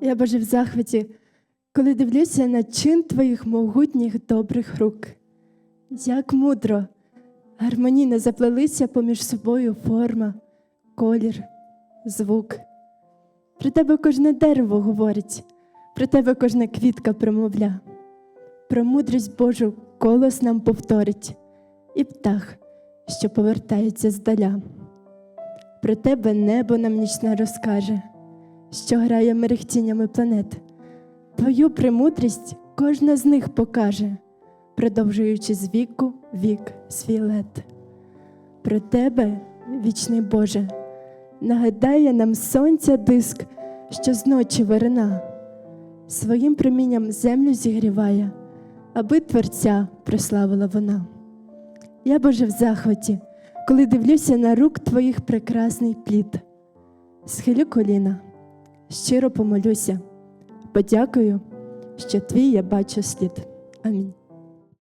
Я Боже в захваті, коли дивлюся на чин твоїх могутніх добрих рук. Як мудро, гармонійно заплелися поміж собою форма, колір, звук. Про тебе кожне дерево говорить, про тебе кожна квітка промовля, про мудрість Божу колос нам повторить, і птах, що повертається здаля. Про тебе небо нам нічне розкаже, що грає мерехтіннями планет. Твою премудрість кожна з них покаже, продовжуючи з віку вік свій лет. Про тебе, вічний Боже, нагадає нам сонця диск, що зночі вирина, своїм промінням землю зігріває, аби Творця прославила вона. Я, Боже, в захваті, коли дивлюся на рук Твоїх прекрасний плід. Схилю коліна, щиро помолюся, подякую, що твій я бачу слід. Амінь.